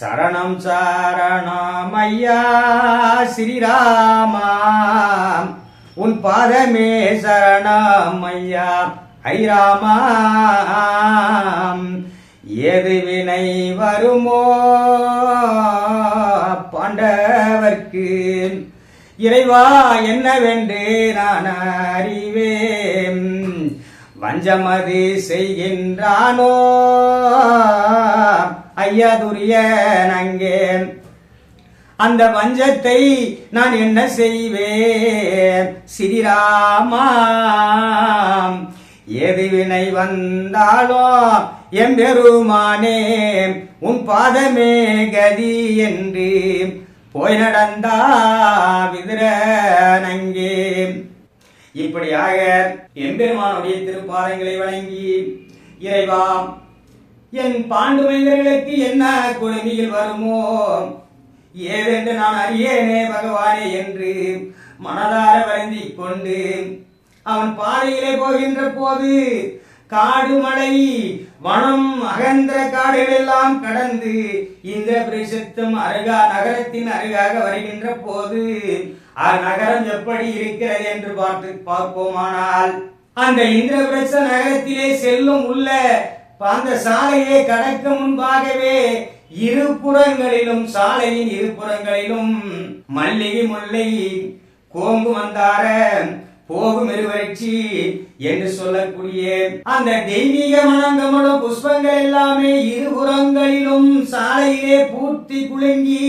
சரணம் சரணம் ஐயா ஸ்ரீராமா. உன் பாதமே சரணம் ஐயா ஐராமா எது வினை வருமோ? பாண்டவர்க்கு இறைவா என்னவென்று நான் அறிவேன். வஞ்சமது செய்கின்றானோ? ஐயா துரியன் அந்த வஞ்சத்தை நான் என்ன செய்வேன்? ஸ்ரீராமா எதுவினை வினை வந்தாலோ எம்பெருமானே உன் பாதமே கதி என்று போய் நடந்தா விதிரனங்கே இப்படியாக எம்பெருமானுடைய திருப்பாதங்களை வழங்கி இறைவாம் என் பாண்டு மைந்தர்களுக்கு என்ன கொடுமையில் வருமோ? ஏதென்று நான் அறியேனே பகவானே என்று மனதார வருந்திக் கொண்டு அவன் பாதையிலே போகின்ற போது காடு மலை வனம் அகன்ற காடுகள் எல்லாம் கடந்து இந்த பிரசத்தும் அருகா நகரத்தின் அருகாக வருகின்ற போது அந்நகரம் எப்படி இருக்கிறது? என்று பார்த்து பார்ப்போமானால் அந்த இந்திரபிரச நகரத்திலே செல்லும் உள்ள அந்த சாலையை கடக்க முன்பாகவே இரு புறங்களிலும் சாலையின் இரு புறங்களிலும் மல்லிகை முல்லை கோங்கு வந்தார போகும் இருவரட்சி என்று சொல்லக்கூடிய அந்த தெய்வீக மனங்கமலும் புஷ்பங்கள் எல்லாமே இருபுறங்களிலும் சாலையிலே பூர்த்தி குலுங்கி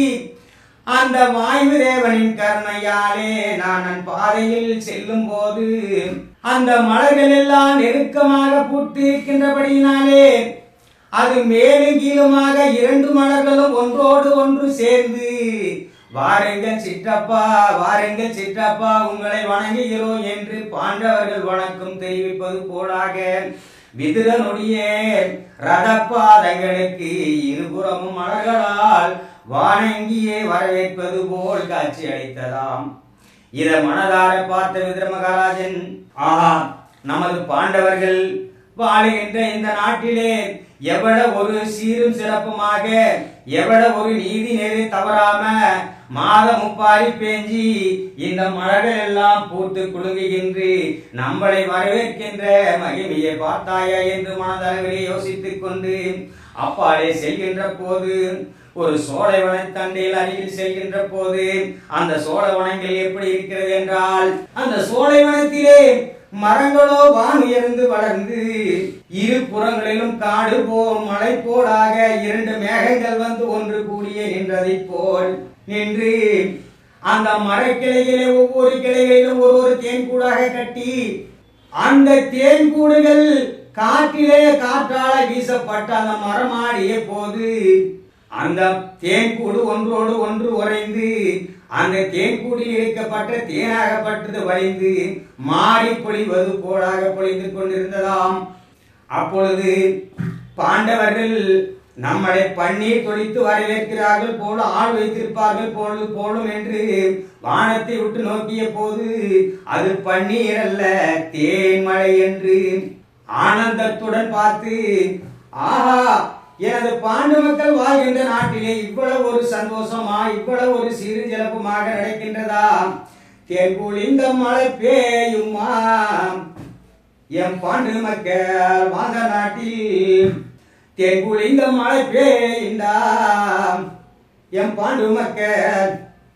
அந்த வாயு தேவனின் கருணையாலே நான் என் பாதையில் செல்லும் போது அந்த மலர்கள் எல்லாம் நெருக்கமாக பூத்திருக்கின்றபடியினாலே அது மேலும் கீழுமாக இரண்டு மலர்களும் ஒன்றோடு ஒன்று சேர்ந்து வாருங்கள் சிற்றப்பா வாருங்கள் சிற்றப்பா உங்களை வணங்குகிறோம் என்று பாண்டவர்கள் வணக்கம் தெரிவிப்பது போலாக. விதுரனுடைய ரதப்பாதங்களுக்கு இருபுறமும் மலர்களால் வானங்கியே வரவேற்பது போல் காட்சி அளித்ததாம். இத மனதார பார்த்த விக்ரமகாராஜன் ஆஹா நமது பாண்டவர்கள் வாழுகின்ற இந்த நாட்டிலே எவ்வளவு ஒரு சீரும் சிறப்புமாக எவ்வளவு ஒரு நீதி நெறி தவறாம மாத முப்பாரி பேஞ்சி இந்த மலர்கள் எல்லாம் பூத்து குலுங்குகின்று நம்மளை வரவேற்கின்ற மகிமையை பார்த்தாயா? என்று மனதளவிலே யோசித்துக் கொண்டு அப்பாலே செல்கின்ற போது ஒரு சோழவன தண்டையில் அருகில் செல்கின்ற போது அந்த சோழவனங்கள் எப்படி இருக்கிறது என்றால் அந்த சோழவனத்திலே மரங்களோ வான் உயர்ந்து வளர்ந்து இரு புறங்களிலும் காடு போல் மலை போலாக இரண்டு மேகங்கள் வந்து ஒன்று கூடிய நின்றதைப் போல் நின்று அந்த மரக்கிளையிலே ஒவ்வொரு கிளைகளிலும் ஒரு ஒரு தேன்கூடாக கட்டி அந்த தேன்கூடுகள் காற்றிலே காற்றால வீசப்பட்ட அந்த மரமாடிய போது அந்த தேன்கூடு ஒன்றோடு ஒன்று உறைந்து அந்த தேன்கூடில் இழைக்கப்பட்ட தேனாகப்பட்டது வழிந்து மாறி பொழிவது போலாக பொழிந்து கொண்டிருந்ததாம். அப்பொழுது பாண்டவர்கள் நம்மளை பன்னீர் தொழித்து வரவேற்கிறார்கள் போல ஆள் வைத்திருப்பார்கள் போல போலும் என்று வானத்தை விட்டு நோக்கிய போது அது பன்னீர் அல்ல தேன்மழை என்று ஆனந்தத்துடன் பார்த்து ஆஹா எனது பாண்டு மக்கள் வாழ்கின்ற நாட்டிலே இவ்வளவு ஒரு சந்தோஷமா இவ்வளவு ஒரு சிறு ஜலப்புமாக நடக்கின்றதா? தேர்கூல் இந்த மழை பெய்யுமா? என் பாண்டு மக்கள் வாழ்ந்த நாட்டில் தேர்கூல் இந்த மழை பெய்யுண்டா? என் பாண்டு மக்கள்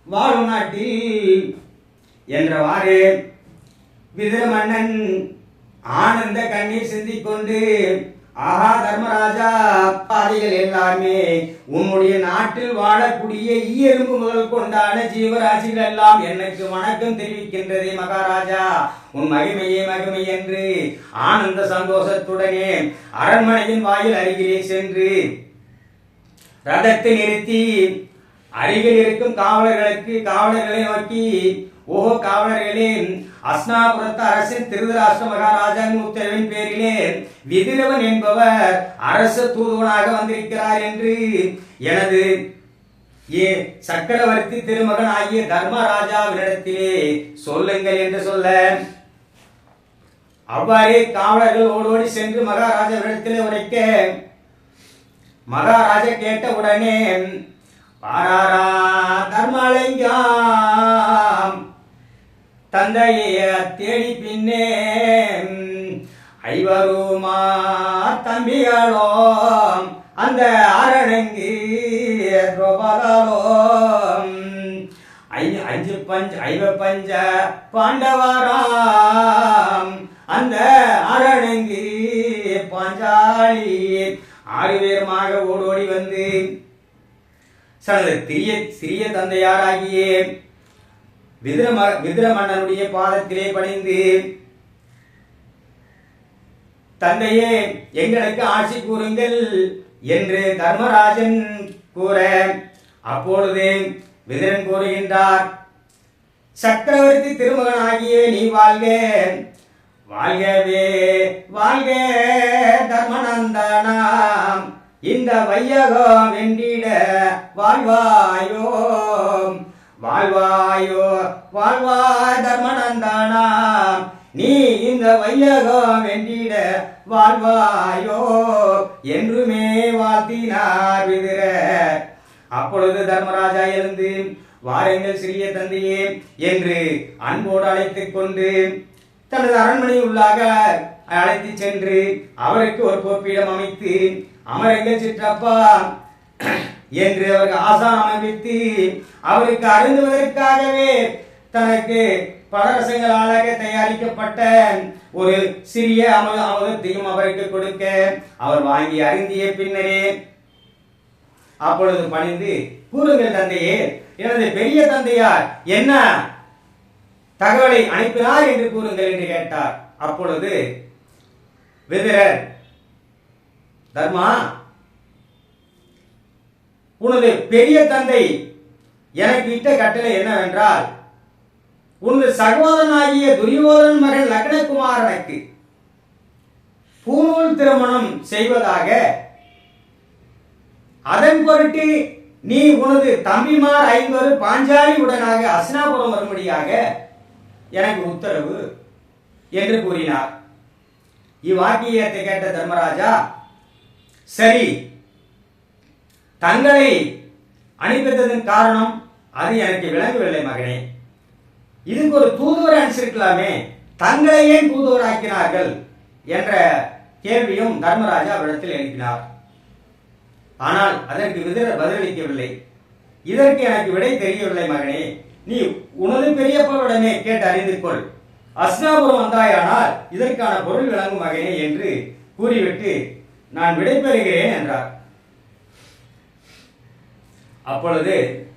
வாழும் நாட்டில் என்றவாறு விதிர மன்னன் ஆனந்த கண்ணீர் சிந்திக் கொண்டு ஆஹா தர்மராஜா பாதைகள் எல்லாமே உன்னுடைய நாட்டில் வாழக்கூடிய ஈயெலும்பு முதல் கொண்டான ஜீவராசிகள் எல்லாம் எனக்கு வணக்கம் தெரிவிக்கின்றதே மகாராஜா. உன் மகிமையே மகிமை என்று ஆனந்த சந்தோஷத்துடனே அரண்மனையின் வாயில் அருகிலே சென்று ரதத்தை நிறுத்தி அருகில் இருக்கும் காவலர்களுக்கு காவலர்களை நோக்கி ஓஹோ காவலர்களே அஸ்னாபுரத்து அரசின் திருதராஷ்டிர மகாராஜாவின் உத்தரவின் பேரிலே விதிரவன் என்பவர் அரச தூதுவனாக வந்திருக்கிறார் என்று எனது ஏ சக்கரவர்த்தி திருமகன் ஆகிய தர்மராஜாவினிடத்திலே சொல்லுங்கள் என்று சொல்ல. அவ்வாறே காவலர்கள் ஓடோடி சென்று மகாராஜாவிடத்திலே உரைக்க மகாராஜா கேட்ட உடனே பாராரா தர்மலிங்கம் தந்தைய தேடி பின்னே ஐவருமா தம்பிகளோ அந்த அரணங்கி கோபாலோ ஐ அஞ்சு பஞ்ச ஐவ பஞ்ச பாண்டவராம் அந்த அரணங்கி பாஞ்சாலி ஆறு பேருமாக ஓடோடி வந்து தனது சிறிய சிறிய தந்தையாராகியே விதிர ம- பாதத்திலே பணிந்து தந்தையே எங்களுக்கு ஆட்சி கூறுங்கள் என்று தர்மராஜன் கூற அப்பொழுது விதிரன் கூறுகின்றார். சக்கரவர்த்தி திருமகனாகிய நீ வாழ்க வாழ்கவே வாழ்க தர்மநந்தனாம். இந்த வையகம் வென்றிட வாழ்வாயோ வாழ்வாயோ வாழ்வாய் தர்மநந்தானாம் நீ இந்த வையகம் வென்றிட வாழ்வாயோ? என்றுமே வாழ்த்தினார் விதிர. அப்பொழுது தர்மராஜா எழுந்து வாருங்கள் சிறிய தந்தையே என்று அன்போடு அழைத்துக் கொண்டு தனது அரண்மனை உள்ளாக அழைத்து சென்று அவருக்கு ஒரு பொற்பிடம் அமைத்து அமரங்கள் சிற்றப்பா. என்று அவருக்கு ஆசான் அமைத்து அவருக்கு அருந்துவதற்காகவே தனக்கு பலரசங்களாக தயாரிக்கப்பட்ட ஒரு சிறிய அமல அமுதத்தையும் அவருக்கு கொடுக்க அவர் வாங்கி அருந்திய பின்னரே அப்பொழுது பணிந்து கூறுங்கள் தந்தையே எனது பெரிய தந்தையார் என்ன தகவலை அனுப்பினார் என்று கூறுங்கள் என்று கேட்டார். அப்பொழுது விதிரர் தர்மா உனது பெரிய தந்தை எனக்கு இட்ட கட்டளை என்னவென்றால் உனது சகோதரனாகிய துரியோதனன் மகன் லக்னகுமாரனுக்கு பூநூல் திருமணம் செய்வதாக அதன் பொருட்டு நீ உனது தம்பிமார் ஐம்பது பாஞ்சாலி உடனாக அஸ்னாபுரம் வரும்படியாக எனக்கு உத்தரவு என்று கூறினார். இவ்வாக்கியத்தை கேட்ட தர்மராஜா சரி தங்களை அனுப்பித்ததன் காரணம் அது எனக்கு விளங்கவில்லை மகனே. இதுக்கு ஒரு தூதுவர் அனுப்பிச்சிருக்கலாமே. தங்களை ஏன் தூதுவராக்கினார்கள் என்ற கேள்வியும் தர்மராஜா அவரிடத்தில் எழுப்பினார். ஆனால் அதற்கு விதிரர் பதிலளிக்கவில்லை. இதற்கு எனக்கு விடை தெரியவில்லை மகனே. நீ உனது பெரியப்பனுடனே கேட்டு அறிந்து கொள். அஸ்னாபுரம் வந்தாயானால் இதற்கான பொருள் விளங்கும் மகனே என்று கூறிவிட்டு நான் விடை பெறுகிறேன் என்றார். அப்பொழுது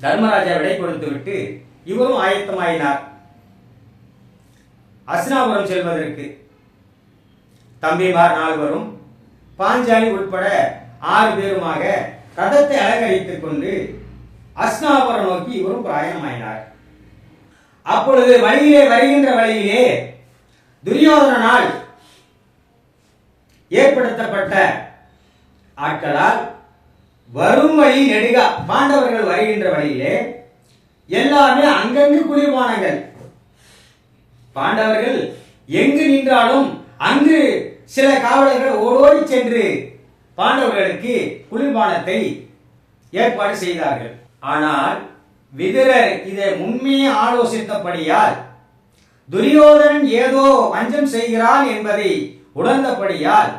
தர்மராஜா விடை கொடுத்துவிட்டு இவரும் ஆயத்தமாயினார். அஸ்னாபுரம் செல்வதற்கு. தம்பிமார் நால்வரும் பாஞ்சாலி உட்பட ஆறு பேருமாக ரதத்தை அலங்கரித்துக் கொண்டு அஸ்னாபுரம் நோக்கி இவரும் பிரயாணமாயினார். அப்பொழுது வழியிலே வருகின்ற வழியிலே துரியோதனால் ஏற்படுத்தப்பட்ட ஆட்களால் வரும் வழி நெடுகா. பாண்டவர்கள் வருகின்ற வழியிலே எல்லாமே அங்கங்கு குளிர்பானங்கள். பாண்டவர்கள் எங்கு நின்றாலும் அங்கு சில காவலர்கள் ஓடோடி சென்று பாண்டவர்களுக்கு குளிர்பானத்தை ஏற்பாடு செய்தார்கள். ஆனால் விதுரர் இதை முன்னே ஆலோசித்தபடியால் துரியோதனன் ஏதோ வஞ்சம் செய்கிறான் என்பதை உணர்ந்தபடியால்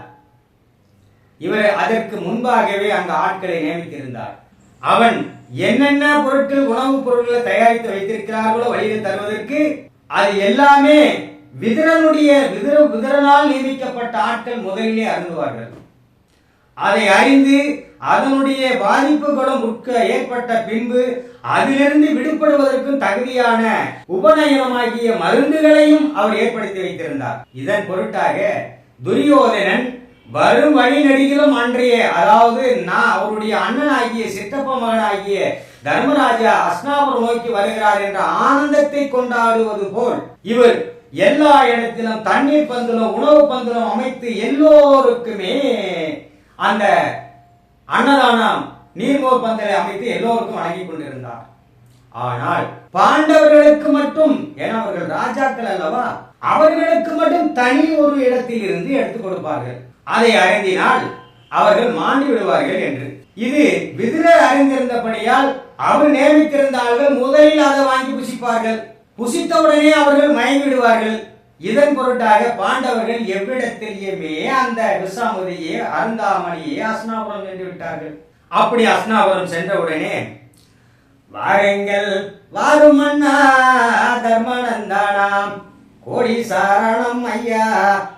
இவர் அதற்கு முன்பாகவே அங்கு ஆட்களை நியமித்திருந்தார். அவன் என்னென்ன பொருட்கள் உணவுப் பொருட்களை தயாரித்து வைத்திருக்கிறார்களோ வழியில் தருவதற்கு அது எல்லாமே விதிரனுடைய விதிர விதிரனால் நியமிக்கப்பட்ட ஆட்கள் முதலிலே அருந்துவார்கள். அதை அறிந்து அதனுடைய பாதிப்புகளும் உட்க ஏற்பட்ட பின்பு அதிலிருந்து விடுபடுவதற்கும் தகுதியான உபநயனமாகிய மருந்துகளையும் அவர் ஏற்படுத்தி வைத்திருந்தார். இதன் பொருட்டாக துரியோதனன் வரும் வழி நடிகளும் அன்றைய அதாவது நான் அவருடைய அண்ணனாகிய சித்தப்ப மகனாகிய தர்மராஜா அஸ்னாபுரம் நோக்கி வருகிறார் என்ற ஆனந்தத்தை கொண்டாடுவது போல் இவர் எல்லா இடத்திலும் தண்ணீர் பந்தலும் உணவு பந்தலும் அமைத்து எல்லோருக்குமே அந்த அன்னதானம் நீர்மோர் பந்தலை அமைத்து எல்லோருக்கும் வழங்கி கொண்டிருந்தார். ஆனால் பாண்டவர்களுக்கு மட்டும் ஏன்னா அவர்கள் ராஜாக்கள் அல்லவா அவர்களுக்கு மட்டும் தனி ஒரு இடத்தில் இருந்து எடுத்துக் கொடுப்பார்கள். அதை அறிந்தினால் அவர்கள் மாண்டு விடுவார்கள் என்று. இது விதிரர் அறிந்திருந்தபடியால் அவர் நியமித்திருந்த ஆள்கள் முதலில் அதை வாங்கி புசிப்பார்கள். புசித்தவுடனே அவர்கள் மயங்கி விடுவார்கள். இதன் பொருட்டாக பாண்டவர்கள் எவ்விடத்திலேயுமே அந்த விசாமுதியை அருந்தாமணியை அஸ்னாபுரம் சென்று விட்டார்கள். அப்படி அஸ்னாபுரம் சென்றவுடனே வாருங்கள் வாரும் அண்ணா தர்மநந்தானாம் கோடி சரணம் ஐயா.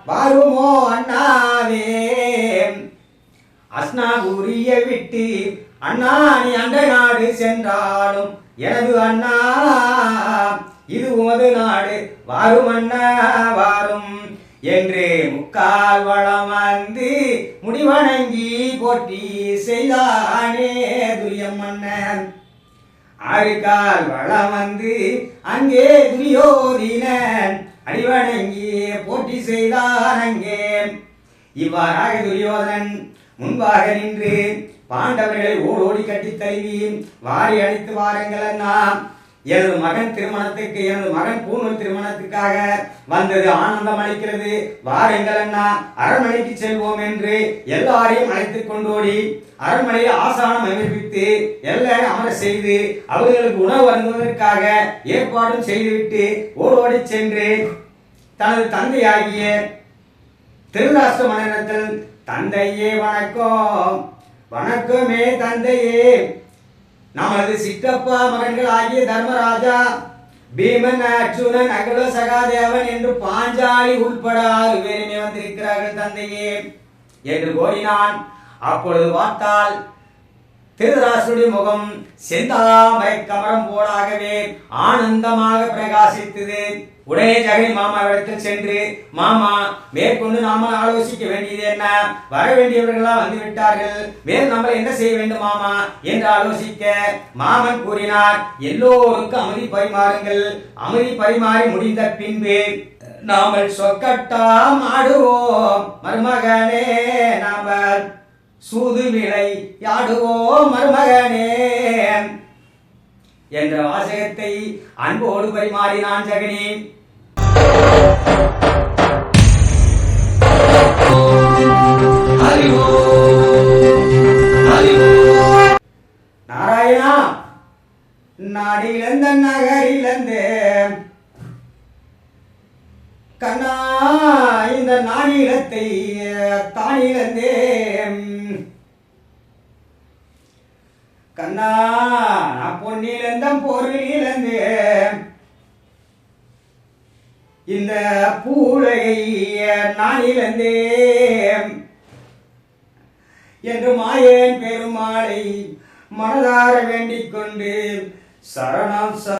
வருமோ அண்ணாவே. அஸ்னாபுரிய விட்டு அண்ணா நீ அண்ட நாடு சென்றாலும் எனது அண்ணா இது உமது நாடு. வாரும் அண்ணா வாரும். என்று முக்கால் வளம் வந்து முடிவணங்கி போற்றி செய்தானே துரியம் மன்னன் ஆறுகால் வளம் வந்து அங்கே துரியோதினன் அடிவணங்கி போட்டி செய்தான் இவ்வாறாக துரியோதனன் முன்பாக நின்று பாண்டவர்களை ஓடோடி கட்டித் தழுவி வாரி அழைத்து வாருங்கள் அண்ணா. எனது மகன் திருமணத்துக்கு எனது மகன் பூநூல் திருமணத்துக்காக வந்தது ஆனந்தம் அளிக்கிறது. வாருங்கள் அண்ணா அரண்மனைக்கு செல்வோம் என்று எல்லாரையும் அழைத்துக் கொண்டோடி. அரண்மனையை ஆசானம் அமைப்பித்து எல்லாரும் அமர செய்து அவர்களுக்கு உணவு அருந்துவதற்காக ஏற்பாடும் செய்துவிட்டு ஓடோடி சென்று தனது தந்தையாகிய திருராஷ்டிர மன்னரத்தில் தந்தையே வணக்கம். வணக்கமே தந்தையே. நமது சித்தப்பா மகன்கள் ஆகிய தர்மராஜா பீமன் அர்ஜுனன் அகல சகாதேவன் என்று பாஞ்சாலி உள்பட ஆறு பேருமே வந்திருக்கிறார்கள் தந்தையே என்று கோரினான். அப்பொழுது பார்த்தால் திருதராசுடைய முகம் செந்தாமரை கமரம் போலாகவே ஆனந்தமாக பிரகாசித்தது. உடனே ஜெகனி மாமாவிடத்தில் சென்று மாமா மேற்கொண்டு நாம ஆலோசிக்க வேண்டியது என்ன? வர வேண்டியவர்களா வந்து விட்டார்கள். வேறு நம்ம என்ன செய்ய வேண்டும் மாமா? என்று ஆலோசிக்க மாமன் கூறினார் எல்லோருக்கும் அமைதி பரிமாறுங்கள். அமைதி பரிமாறி முடிந்த பின்பு நாமல் சொக்கட்டாம் ஆடுவோம் மருமகனே நாம சூது விளை யாடுவோம் மருமகனே என்ற வாசகத்தை அன்போடு பரிமாறினான் ஜெகனி. நாராயணா நாடியிழந்த நகரிழந்த. கண்ணா இந்த நாடியிலத்தை தானிழந்தேன். கண்ணா நான் பொன்னிலிருந்த பொருளிலிருந்து இந்த பூலையை நானிலந்தே என்று மாயன் பெருமாளை மனதார வேண்டிக் கொண்டு சரணம் ச